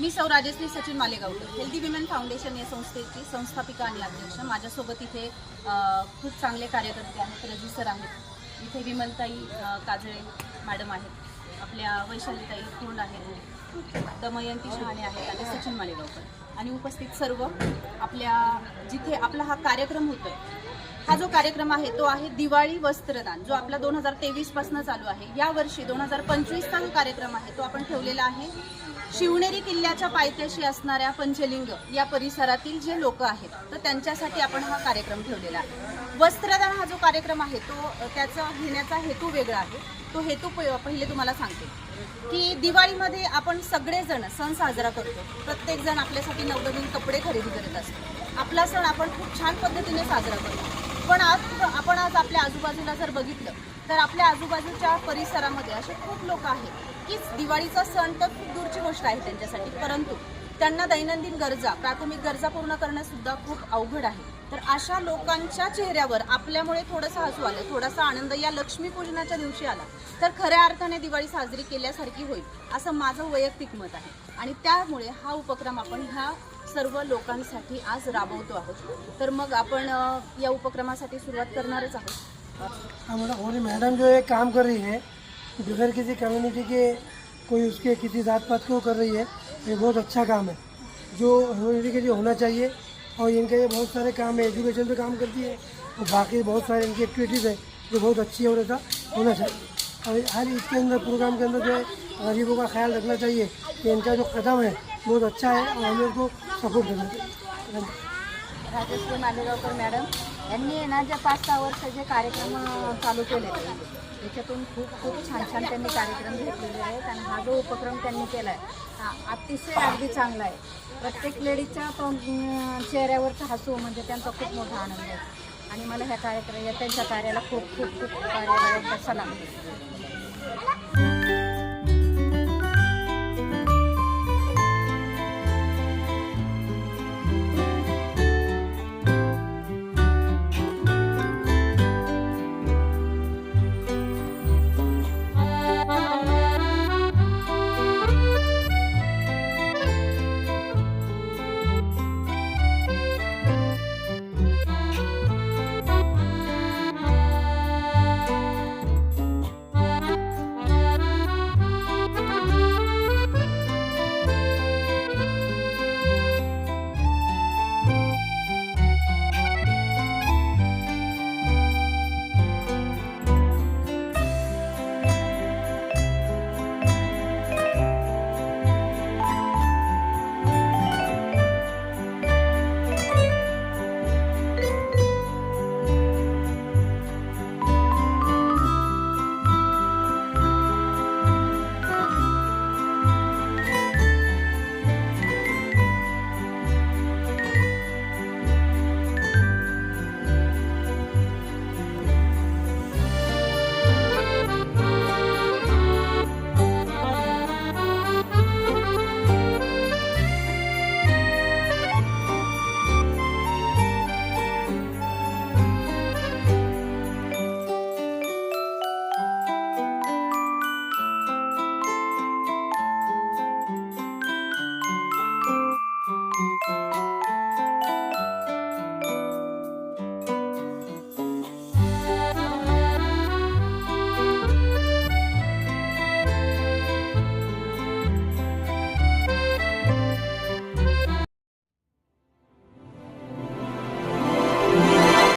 मी सौ Rajeshree Sachin Malegaonkar healthy women foundation या संस्थेची संस्थापिका आणि अध्यक्ष. माझ्यासोबत इथे खूप चांगले कार्यकर्ते आहेत. रजी सर आहेत. इथे विमलताई काजळे मॅडम आहेत. आपल्या वैशालीताई तोंड आहेत? दमयंती शहाणे आहेत आणि सचिन मालेगावकर. आणि उपस्थित सर्व आपल्या जिथे आपला हा कार्यक्रम होतोय हा जो कार्यक्रम आहे तो आहे दिवाळी वस्त्रदान जो आपला दोन हजार तेवीसपासून चालू आहे. या वर्षी दोन हजार पंचवीसचा जो कार्यक्रम आहे तो आपण ठेवलेला आहे. शिवनेरी किल्ल्याच्या पायथ्याशी असणाऱ्या पंचलिंग या परिसरातील जे लोक आहेत तर त्यांच्यासाठी आपण हा कार्यक्रम ठेवलेला आहे. वस्त्रदान हा जो कार्यक्रम आहे तो त्याचा घेण्याचा हेतू वेगळा आहे. तो हेतू प- पहिले तुम्हाला सांगते. की दिवाळीमध्ये आपण सगळेजण सण साजरा करतो. प्रत्येकजण आपल्यासाठी नवनवीन कपडे खरेदी करत असतो. आपला सण आपण खूप छान पद्धतीने साजरा करतो. पण आज आपण आज आपल्या आजूबाजूला जर बघितलं तर आपल्या आजूबाजूच्या परिसरामध्ये असे खूप लोक आहेत नक्कीच दिवाळीचा सण तर खूप दूरची गोष्ट आहे त्यांच्यासाठी. परंतु त्यांना दैनंदिन गरजा प्राथमिक गरजा पूर्ण करणं सुद्धा खूप अवघड आहे. तर अशा लोकांच्या चेहऱ्यावर आपल्यामुळे थोडंसं हसू आलं थोडासा आनंद या लक्ष्मीपूजनाच्या दिवशी आला तर खऱ्या अर्थाने दिवाळी साजरी केल्यासारखी होईल असं माझं वैयक्तिक मत आहे. आणि त्यामुळे हा उपक्रम आपण ह्या सर्व लोकांसाठी आज राबवतो आहोत. तर मग आपण या उपक्रमासाठी सुरुवात करणारच आहोत. मॅडम जो एक काम कर रही है बगैर किसी कम्युनिटी के कोई उसके किसी जात पात को कर रही है, ये बहुत अच्छा काम है। जो ह्यूमनिटी के लिए होना चाहिए, और इनके ये बहुत सारे काम है एजुकेशन पे काम करती है, और बाकी बहुत सारे इनकी एक्टिविटीज़ है, जो बहुत अच्छी है ऐसा होना चाहिए। और हर इसके अंदर प्रोग्राम के अंदर जो है, गरीबों का ख्याल रखना चाहिए कि इनका जो कदम है, बहुत अच्छा है, और हमें को सपोर्ट करना चाहिए। राजश्री मालेगावकर मॅडम यांनी आहे ना ज्या पाच सहा वर्ष जे कार्यक्रम चालू केले त्याच्यातून खूप खूप छान छान त्यांनी कार्यक्रम घेतलेले आहेत आणि हा जो उपक्रम त्यांनी केला आहे हा अतिशय अगदी चांगला आहे. प्रत्येक लेडीजच्या तो, चेहऱ्यावरचा चेहऱ्यावरचं हसू म्हणजे त्यांचा खूप मोठा आनंद आहे. आणि मला ह्या कार्यक्रम या त्यांच्या कार्याला खूप खूप खूप कार्याला सलाम.